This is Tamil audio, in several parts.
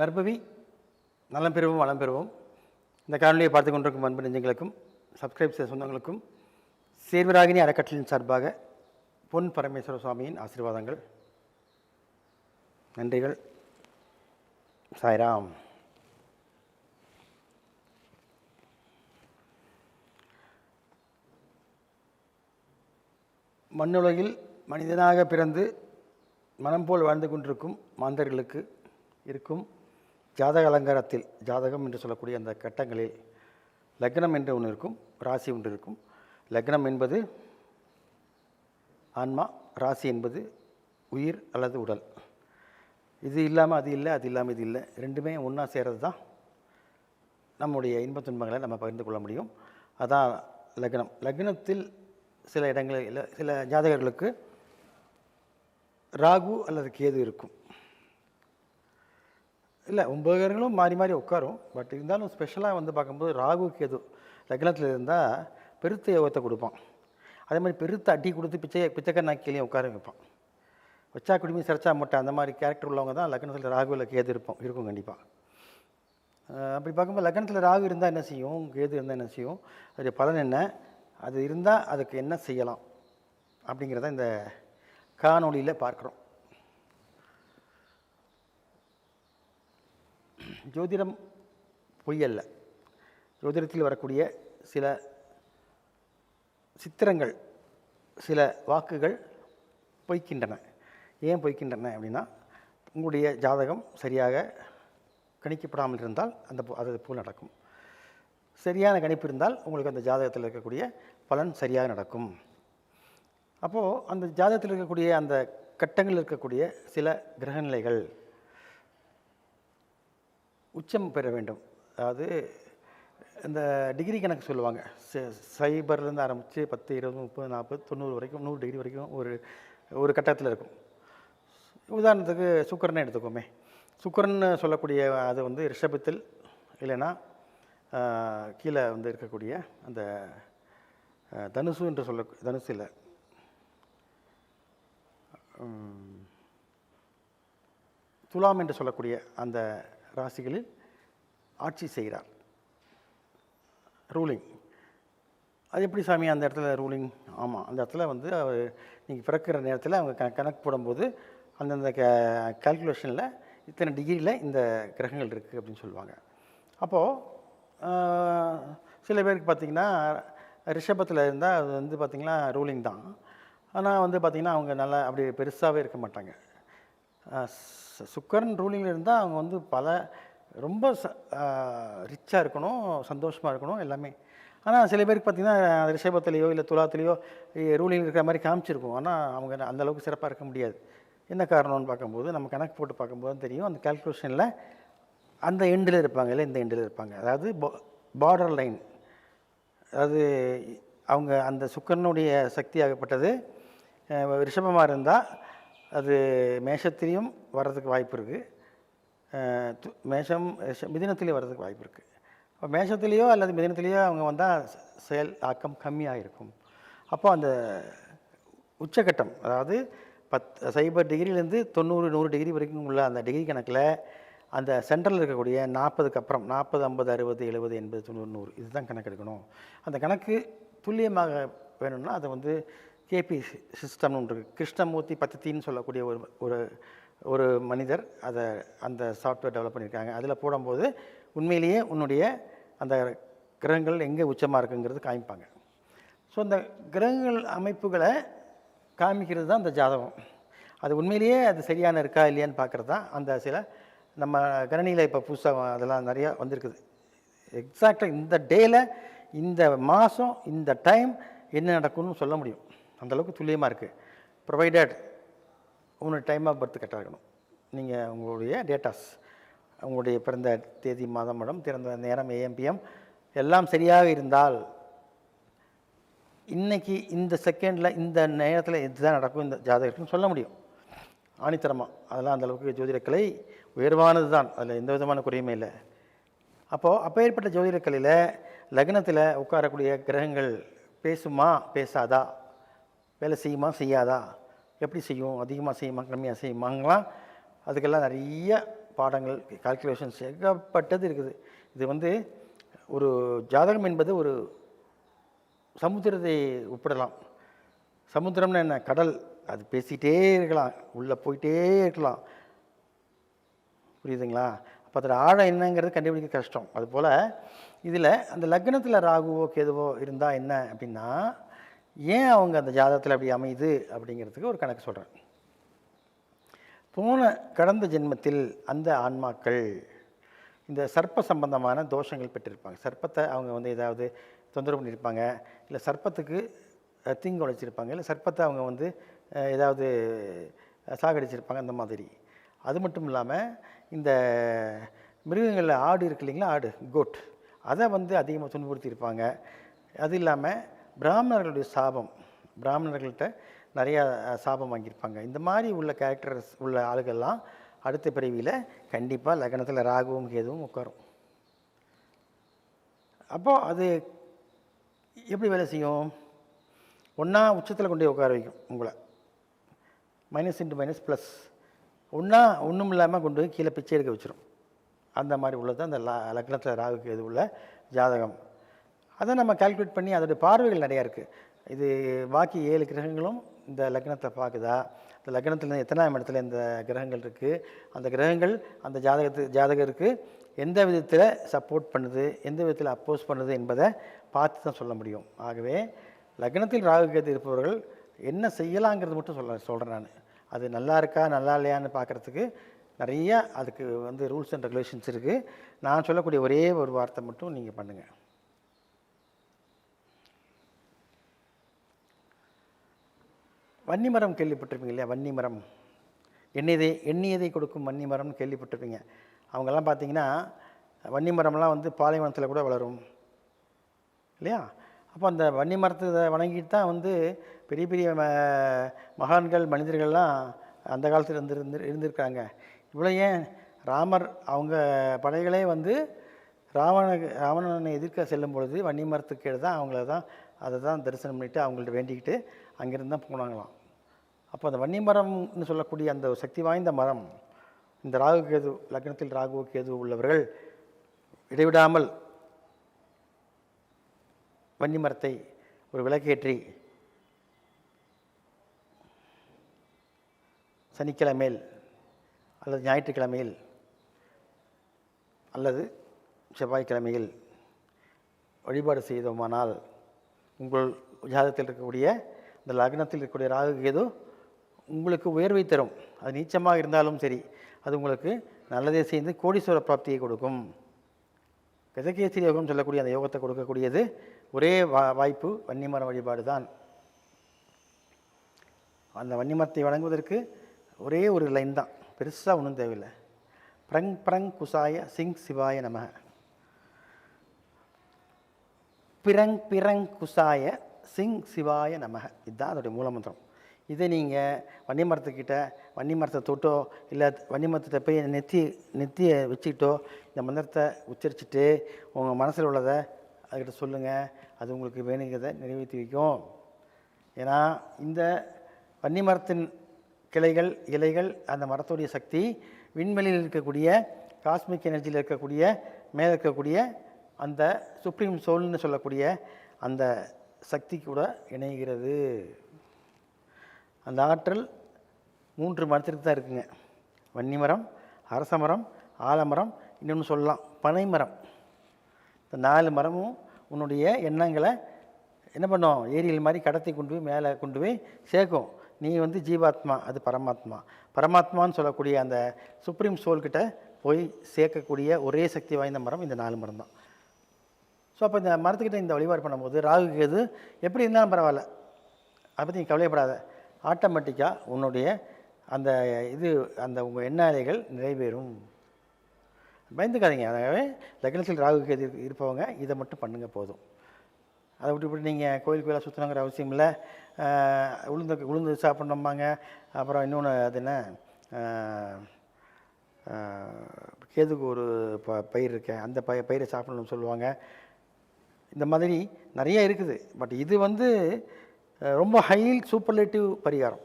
நற்பவி நலம் பெறுவோம் வளம் பெறுவோம். இந்த காணொலியை பார்த்து கொண்டிருக்கும் அன்பு நெஞ்சங்களுக்கும் சப்ஸ்கிரைப் செய்த சொந்தங்களுக்கும் சேர்வராகினி அறக்கட்டளின் சார்பாக பொன் பரமேஸ்வர சுவாமியின் ஆசீர்வாதங்கள் நன்றிகள். சாய்ராம். மண்ணுலகில் மனிதனாக பிறந்து மனம் போல் வாழ்ந்து கொண்டிருக்கும் மாந்தர்களுக்கு இருக்கும் ஜாதக அலங்காரத்தில் ஜாதகம் என்று சொல்லக்கூடிய அந்த கட்டங்களில் லக்னம் என்று ஒன்று இருக்கும் ராசி ஒன்று இருக்கும். லக்னம் என்பது ஆன்மா ராசி என்பது உயிர் அல்லது உடல். இது இல்லாமல் அது இல்லை அது இல்லாமல் இது இல்லை. ரெண்டுமே ஒன்றா சேர்றது தான் நம்முடைய இன்பத் துன்பங்களை நம்ம பகிர்ந்து கொள்ள முடியும். அதான் லக்னம். லக்னத்தில் சில இடங்களில் சில ஜாதகர்களுக்கு ராகு அல்லது கேது இருக்கும். இல்லை ஒன்பது கிரகங்களும் மாறி மாறி உட்காரும். பட் இருந்தாலும் ஸ்பெஷலாக வந்து பார்க்கும்போது ராகு கேது லக்னத்தில் இருந்தால் பெருத்த யோகத்தை கொடுப்பான். அதே மாதிரி பெருத்த அடி கொடுத்து பிச்சை பிச்சைக்காரனா கீழே உட்கார வைப்பான். வச்சா குடிமி சிறச்சா மொட்டை அந்த மாதிரி கேரக்டர் உள்ளவங்க தான் லக்னத்தில் ராகுவில் கேது இருப்போம். இருக்கும் கண்டிப்பாக அப்படி பார்க்கும்போது லக்னத்தில் ராகு இருந்தால் என்ன செய்யும்? கேது இருந்தால் என்ன செய்யும்? அதோடைய பலன் என்ன? அது இருந்தால் அதுக்கு என்ன செய்யலாம்? அப்படிங்கிறத இந்த காணொளியில் பார்க்குறோம். ஜோதிடம் பொய்யல்ல. ஜோதிடத்தில் வரக்கூடிய சில சித்திரங்கள் சில வாக்குகள் பொய்க்கின்றன. ஏன் பொய்க்கின்றன அப்படின்னா உங்களுடைய ஜாதகம் சரியாக கணிக்கப்படாமல் இருந்தால் அந்த அது போல் நடக்கும். சரியான கணிப்பு இருந்தால் உங்களுக்கு அந்த ஜாதகத்தில் இருக்கக்கூடிய பலன் சரியாக நடக்கும். அப்போது அந்த ஜாதகத்தில் இருக்கக்கூடிய அந்த கட்டங்களில் இருக்கக்கூடிய சில கிரகநிலைகள் உச்சம் பெற வேண்டும். அதாவது இந்த டிகிரி கணக்கு சொல்லுவாங்க. ச- சைபர்லேருந்து ஆரம்பித்து பத்து இருபது முப்பது நாற்பது தொண்ணூறு வரைக்கும் நூறு டிகிரி வரைக்கும் ஒரு ஒரு கட்டத்தில் இருக்கும். உதாரணத்துக்கு சுக்கரனை எடுத்துக்கோமே. சுக்கரன் சொல்லக்கூடிய அது வந்து ரிஷபத்தில் இல்லைன்னா கீழே வந்து இருக்கக்கூடிய அந்த தனுசு என்று சொல்ல தனுசு இல்லை. துலாம் என்று சொல்லக்கூடிய அந்த ராசிகளில் ஆட்சி செய்கிறார். ரூலிங் அது எப்படி சாமி? அந்த இடத்துல ரூலிங் ஆமாம் அந்த இடத்துல வந்து அவர் நீங்கள் பிறக்கிற நேரத்தில் அவங்க க கணக்கு போடும்போது அந்தந்த க கால்குலேஷனில் இத்தனை டிகிரியில் இந்த கிரகங்கள் இருக்குது அப்படின்னு சொல்லுவாங்க. அப்போது சில பேருக்கு பார்த்திங்கன்னா ரிஷபத்தில் இருந்தால் அது வந்து பார்த்திங்கன்னா ரூலிங் தான். ஆனால் வந்து பார்த்திங்கன்னா அவங்க நல்லா அப்படி பெருசாகவே இருக்க மாட்டாங்க. ஆஹ் சுக்கரன் ரூலிங்கில் இருந்தால் அவங்க வந்து பல ரொம்ப ரிச்சாக இருக்கணும் சந்தோஷமாக இருக்கணும் எல்லாமே. ஆனால் சில பேருக்கு பார்த்திங்கன்னா ரிஷபத்துலேயோ இல்லை துலாத்துலேயோ ரூலிங் இருக்கிற மாதிரி காமிச்சிருக்கும். ஆனால் அவங்க அந்த அளவுக்கு சிறப்பாக இருக்க முடியாது. என்ன காரணம்னு பார்க்கும்போது நம்ம கணக்கு போட்டு பார்க்கும்போது தான் தெரியும். அந்த கால்குலேஷனில் அந்த எண்டில் இருப்பாங்க இல்லை இந்த எண்டில் இருப்பாங்க. அதாவது பார்டர் லைன் அதாவது அவங்க அந்த சுக்கரனுடைய சக்தியாகப்பட்டது ஆகப்பட்டது. ரிஷபமாக இருந்தால் அது மேஷத்திலையும் வர்றதுக்கு வாய்ப்பு இருக்குது மேஷம் மிதினத்திலேயே வர்றதுக்கு வாய்ப்பு இருக்குது இப்போ மேஷத்துலேயோ அல்லது மிதினத்திலேயோ அவங்க வந்தால் செயல் ஆக்கம் கம்மியாக இருக்கும் அப்போ அந்த உச்சக்கட்டம் அதாவது பத் சைபர் டிகிரிலேருந்து தொண்ணூறு நூறு டிகிரி வரைக்கும் உள்ள அந்த டிகிரி கணக்கில் அந்த சென்ட்ரலில் இருக்கக்கூடிய நாற்பதுக்கு அப்புறம் நாற்பது ஐம்பது அறுபது எழுபது எண்பது தொண்ணூறு நூறு இதுதான் கணக்கு எடுக்கணும் அந்த கணக்கு துல்லியமாக வேணும்னா அதை வந்து கேபி சிஸ்டம்னு ஒன்று இருக்குது கிருஷ்ணமூர்த்தி பத்தத்தின்னு சொல்லக்கூடிய ஒரு ஒரு ஒரு மனிதர் அதை அந்த சாஃப்ட்வேர் டெவலப் பண்ணியிருக்காங்க அதில் போடும்போது உண்மையிலேயே உன்னுடைய அந்த கிரகங்கள் எங்கே உச்சமாக இருக்குங்கிறது காமிப்பாங்க. ஸோ அந்த கிரகங்கள் அமைப்புகளை காமிக்கிறது தான் அந்த ஜாதகம். அது உண்மையிலேயே அது சரியான இருக்கா இல்லையான்னு பார்க்குறது தான் அந்த சில நம்ம கணினியில் இப்போ புதுசாக அதெல்லாம் நிறையா வந்திருக்குது. எக்ஸாக்டாக இந்த டேயில் இந்த மாதம் இந்த டைம் என்ன நடக்கும்னு சொல்ல முடியும். அந்தளவுக்கு துல்லியமாக இருக்குது ப்ரொவைடட் உங்களுடைய டைம் ஆஃப் பர்த் கரெக்டாக இருக்கணும். நீங்கள் உங்களுடைய டேட்டாஸ் உங்களுடைய பிறந்த தேதி மாதம் மடம் திறந்த நேரம் ஏஎம்பிஎம் எல்லாம் சரியாக இருந்தால் இன்றைக்கி இந்த செகண்டில் இந்த நேரத்தில் இதுதான் நடக்கும் இந்த ஜாதகத்துன்னு சொல்ல முடியும். ஆணித்தரமாக அதெல்லாம் அந்த அளவுக்கு ஜோதிடக்கலை உயர்வானது தான். அதில் எந்த விதமான குறையுமே இல்லை. அப்போது அப்பேற்பட்ட ஜோதிடக்கலையில் லக்னத்தில் உட்காரக்கூடிய கிரகங்கள் பேசுமா பேசாதா? வேலை செய்யுமா செய்யாதா? எப்படி செய்யும்? அதிகமாக செய்யுமா கம்மியாக செய்யுமாங்களாம் அதுக்கெல்லாம் நிறைய பாடங்கள் கால்குலேஷன்ஸ் ஏகப்பட்டது இருக்குது. இது வந்து ஒரு ஜாதகம் என்பது ஒரு சமுத்திரத்தை ஒப்பிடலாம். சமுத்திரம்னா என்ன? கடல். அது பேசிகிட்டே இருக்கலாம். உள்ளே போயிட்டே இருக்கலாம். புரியுதுங்களா? அப்போ அதில் ஆழம் என்னங்கிறது கண்டுபிடிக்க கஷ்டம். அதுபோல் இதில் அந்த லக்னத்தில் ராகுவோ கேதுவோ இருந்தால் என்ன அப்படின்னா ஏன் அவங்க அந்த ஜாதகத்தில் அப்படி அமையுது அப்படிங்கிறதுக்கு ஒரு கணக்கு சொல்கிறேன் போன கடந்த ஜென்மத்தில் அந்த ஆன்மாக்கள் இந்த சர்ப்ப சம்பந்தமான தோஷங்கள் பெற்றிருப்பாங்க. சர்ப்பத்தை அவங்க வந்து ஏதாவது தொந்தரவு பண்ணியிருப்பாங்க. இல்லை சர்ப்பத்துக்கு தீங்கு உழைச்சிருப்பாங்க இல்லை சர்ப்பத்தை அவங்க வந்து ஏதாவது சாகடிச்சிருப்பாங்க. அந்த மாதிரி. அது மட்டும் இல்லாமல் இந்த மிருகங்களில் ஆடு இருக்கு இல்லைங்களா? ஆடு கோட் அதை வந்து அதிகமாக துன்புறுத்தியிருப்பாங்க. அது இல்லாமல் பிராமணர்களுடைய சாபம் பிராமணர்கள்ட்ட நிறையா சாபம் வாங்கியிருப்பாங்க. இந்த மாதிரி உள்ள கேரக்டர்ஸ் உள்ள ஆளுகள்லாம் அடுத்த பிறவியில் கண்டிப்பாக லக்னத்தில் ராகுவும் கேதுவும் உட்காரும். அப்போது அது எப்படி வேலை செய்யும்? ஒன்றா உச்சத்தில் கொண்டு போய் உட்கார வைக்கும் உங்களை. மைனஸ் இன்ட்டு மைனஸ் ப்ளஸ் ஒன்றா ஒன்றும் இல்லாமல் கொண்டு போய் கீழே பிச்சை எடுக்க வச்சிரும். அந்த மாதிரி உள்ளது அந்த லக்னத்தில் ராகுக்கு கேது உள்ள ஜாதகம். அதை நம்ம கால்குலேட் பண்ணி அதோடைய பார்வைகள் நிறையா இருக்குது இது பாக்கி ஏழு கிரகங்களும் இந்த லக்னத்தை பார்க்குதா இந்த லக்னத்தில் எத்தனாம் இடத்துல இந்த கிரகங்கள் இருக்குது அந்த கிரகங்கள் அந்த ஜாதகத்து ஜாதகருக்கு எந்த விதத்தில் சப்போர்ட் பண்ணுது? எந்த விதத்தில் அப்போஸ் பண்ணுது என்பதை பார்த்து தான் சொல்ல முடியும். ஆகவே லக்னத்தில் ராகு கேது இருப்பவர்கள் என்ன செய்யலாங்கிறது மட்டும் சொல்ல சொல்கிறேன் நான். அது நல்லா இருக்கா நல்லா இல்லையான்னு பார்க்குறதுக்கு நிறைய அதுக்கு வந்து ரூல்ஸ் அண்ட் ரெகுலேஷன்ஸ் இருக்குது நான் சொல்லக்கூடிய ஒரே ஒரு வார்த்தை மட்டும் நீங்கள் பண்ணுங்கள் வன்னிமரம் கேள்விப்பட்டிருப்பீங்க இல்லையா? வன்னிமரம். எண்ணியதை எண்ணியதை கொடுக்கும் வன்னிமரம்னு கேள்விப்பட்டிருப்பீங்க. அவங்கெல்லாம் பார்த்தீங்கன்னா வன்னிமரம்லாம் வந்து பாலைவனத்தில் கூட வளரும். இல்லையா? அப்போ அந்த வன்னி மரத்தை வணங்கிட்டு தான் வந்து பெரிய பெரிய ம- மகான்கள் மனிதர்கள்லாம் அந்த காலத்தில் இருந்து இருந்து இருந்திருக்காங்க இவ்வளோ ஏன்? ராமர் அவங்க படைகளே வந்து ராவண ராவணனை எதிர்க்க செல்லும் பொழுது வன்னி மரத்துக்கு தான் அவங்கள தான் அதை தான் தரிசனம் பண்ணிவிட்டு அவங்கள்ட்ட வேண்டிக்கிட்டு அங்கேருந்து தான் போனாங்களாம். அப்போ அந்த வன்னி மரம்னு சொல்லக்கூடிய அந்த சக்தி வாய்ந்த மரம் இந்த ராகு கேது லக்னத்தில் ராகு கேது உள்ளவர்கள் இடைவிடாமல் வன்னி மரத்தை ஒரு விளக்கேற்றி சனிக்கிழமையில் அல்லது ஞாயிற்றுக்கிழமையில் அல்லது செவ்வாய்க்கிழமையில் வழிபாடு செய்தோமானால் உங்கள் ஜாதகத்தில் இருக்கக்கூடிய இந்த லக்னத்தில் இருக்கக்கூடிய ராகு கேது உங்களுக்கு உயர்வை தரும். அது நீச்சமாக இருந்தாலும் சரி அது உங்களுக்கு நல்லதே செய்து கோடீஸ்வர பிராப்தியை கொடுக்கும். கஜகேசரி யோகம் சொல்லக்கூடிய அந்த யோகத்தை கொடுக்கக்கூடியது ஒரே வா வாய்ப்பு வன்னிமர வழிபாடு தான். அந்த வன்னிமரத்தை வணங்குவதற்கு ஒரே ஒரு லைன் தான். பெருசாக ஒன்றும் தேவையில்லை. பிரங் பிரங் குசாய சிங் சிவாய நம. பிரங் பிரங் குசாய சிங் சிவாய நமக இதுதான் அதோடைய மூலமந்திரம். இதை நீங்கள் வன்னிமரத்துக்கிட்ட வன்னிமரத்தை தொட்டோ இல்லை வன்னிமரத்தை போய் நெத்தி நெத்தியை வச்சுக்கிட்டோ இந்த மந்திரத்தை உச்சரிச்சுட்டு உங்கள் மனசில் உள்ளதை அதுக்கிட்ட சொல்லுங்கள் அது உங்களுக்கு வேணுங்கிறத நிறைவேற்றி வைக்கும். ஏன்னா இந்த வன்னி மரத்தின் கிளைகள் இலைகள் அந்த மரத்துடைய சக்தி விண்வெளியில் இருக்கக்கூடிய காஸ்மிக் எனர்ஜியில் இருக்கக்கூடிய மேலே இருக்கக்கூடிய அந்த சுப்ரீம் சோல்னு சொல்லக்கூடிய அந்த சக்தி கூட இணைகிறது. அந்த ஆற்றல் மூன்று மரத்திற்கு தான் இருக்குங்க. வன்னி மரம் அரச மரம் ஆலமரம் இன்னொன்று சொல்லலாம் பனை மரம். இந்த நாலு மரமும் உன்னுடைய எண்ணங்களை என்ன பண்ணும்? ஏரியல் மாதிரி கடத்தி கொண்டு போய் மேலே கொண்டு போய் சேர்க்கும். நீ வந்து ஜீவாத்மா அது பரமாத்மா. பரமாத்மான்னு சொல்லக்கூடிய அந்த சுப்ரீம் சோல்கிட்ட போய் சேர்க்கக்கூடிய ஒரே சக்தி வாய்ந்த மரம் இந்த நாலு மரம் தான். ஸோ அப்போ இந்த மரத்துக்கிட்ட இந்த வழிபாடு பண்ணும்போது ராகு கேது எப்படி இருந்தாலும் பரவாயில்ல. அதை பற்றி நீ கவலைப்படாத. ஆட்டோமேட்டிக்காக உன்னுடைய அந்த இது அந்த உங்கள் எண்ணாலைகள் நிறைவேறும். பயந்துக்காதீங்க. அதாகவே லக்னத்தில் ராகு கேது இருப்பவங்க இதை மட்டும் பண்ணுங்கள் போதும். அதை விட்டு விட்டு நீங்கள் கோயில் கோயிலாக சுற்றணுங்கிற அவசியம் இல்லை. உளுந்து உளுந்து சாப்பிட்ணும்பாங்க. அப்புறம் இன்னொன்று அது என்ன? கேதுக்கு ஒரு ப பயிர் இருக்கேன் அந்த பய பயிரை சாப்பிடணும்னு சொல்லுவாங்க. இந்த மாதிரி நிறைய இருக்குது. பட் இது வந்து ரொம்ப ஹை சூப்பர்லேட்டிவ் பரிகாரம்.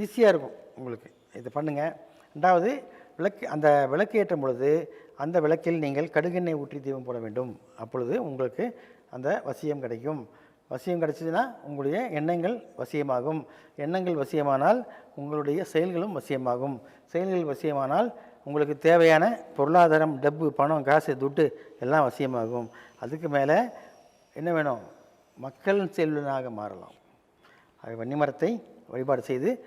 ஈஸியாக இருக்கும் உங்களுக்கு. இது பண்ணுங்கள் ரெண்டாவது விளக்கு அந்த விளக்கு ஏற்றும் பொழுது அந்த விளக்கில் நீங்கள் கடுகெண்ணெய் ஊற்றி தீபம் போட வேண்டும். அப்பொழுது உங்களுக்கு அந்த வசியம் கிடைக்கும். வசியம் கிடைச்சதுன்னா உங்களுடைய எண்ணங்கள் வசியமாகும். எண்ணங்கள் வசியமானால் உங்களுடைய செயல்களும் வசியமாகும். செயல்கள் வசியமானால் உங்களுக்கு தேவையான பொருளாதாரம் டப்பு பணம் காசு துட்டு எல்லாம் வசியமாகும். அதுக்கு மேலே என்ன வேணும்? மக்கள் செல்வனாக மாறலாம். வன்னிமரத்தை வழிபாடு செய்து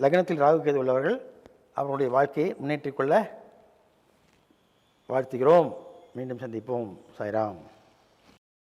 லக்னத்தில் ராகு கேது உள்ளவர்கள் அவர்களுடைய வாழ்க்கையை முன்னேற்றிக்கொள்ள வாழ்த்துகிறோம். மீண்டும் சந்திப்போம். சாய்ராம்.